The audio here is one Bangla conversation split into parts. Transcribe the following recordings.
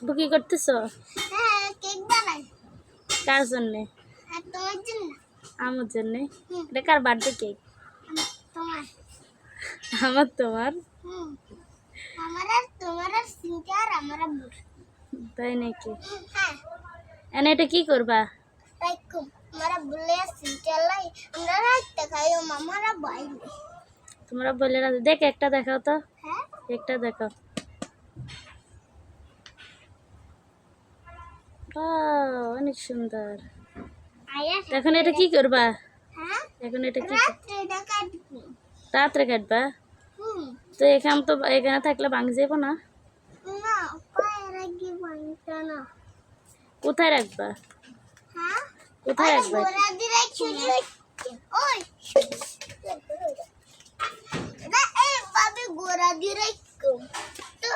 তো কি করতেছো? হ্যাঁ কার জন্যে? আমার জন্যে। এটা কার বার্থডে কেক তোমার। আমার তোমার? আমার আর তোমার আর আর আমার আর তাই নাকি? হ্যাঁ। এনে এটা কি করবা? তোমরা বলে না দেখ একটা দেখাও তো। হ্যাঁ। একটা দেখাও ও অনেক সুন্দর। এখন এটা কি করবা? হ্যাঁ? এখন এটা কি রাত্রে কাটবি? তো এখানে তো এখানে থাকলে ভাঙ যাব না? কোথায় রাখবা? হ্যাঁ? কোথায় রাখবা? গোড়া দিয়ে গোড়া রাখো তো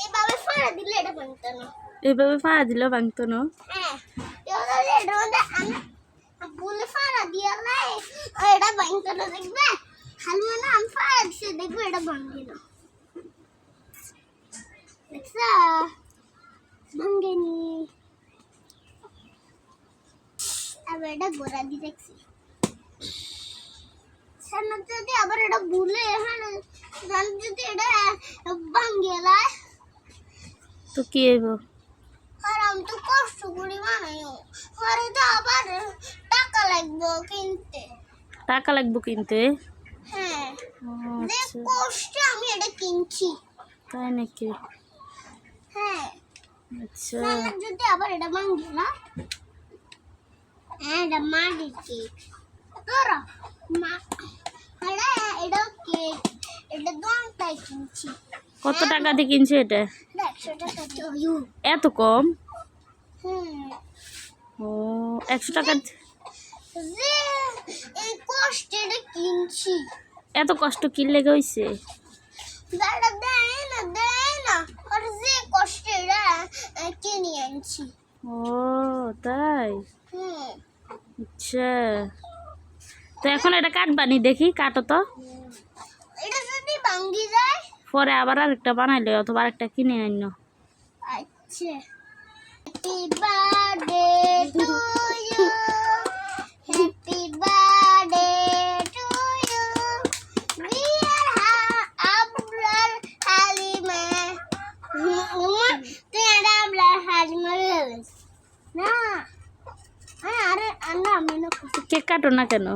এইভাবে ফাড়া দিলে এটা বানতো না। এইভাবে ফাড়া দিলে ভাঙতো না? হ্যাঁ এটা আমি বলে ফাড়া দিয়ে লাই এটা বানতো না দেখবে? হালুয়া না আমি ফাড়া দিছে দেখবে এটা ভাঙবে না। দেখছা? ভাঙেনি। আবার এটা গোড়া দিয়ে দেখছি। সামনে যদি আবার এটা ভুলে হ্যাঁ যদি এটা ভাঙে তো কি হইব? আর আমি তো কষ্ট করি বানাইও আর এটা আবার টাকা লাগবে কিনতে। টাকা লাগবে কিনতে? হ্যাঁ। আচ্ছা। কষ্টে আমি এটা কিনছি। তাই নাকি? হ্যাঁ। আচ্ছা। যদি আবার এটা ভাঙবে না? হ্যাঁ এটা মাটির কেক। তোর মা এটা এটা কেক। এটা দোকানটাই কিনছি। কত টাকা দিয়ে কিনছে এটা। এত কম? ও, একশো টাকা এত কষ্ট কিনলে আনছি ও, তাই? আচ্ছা। তো এখন এটা কাটবানি দেখি কাটো তো যায় পরে আবার আরেকটা বানাইলে অথবা আরেকটা কিনে আইন আচ্ছা। কেক কাটো না কেন?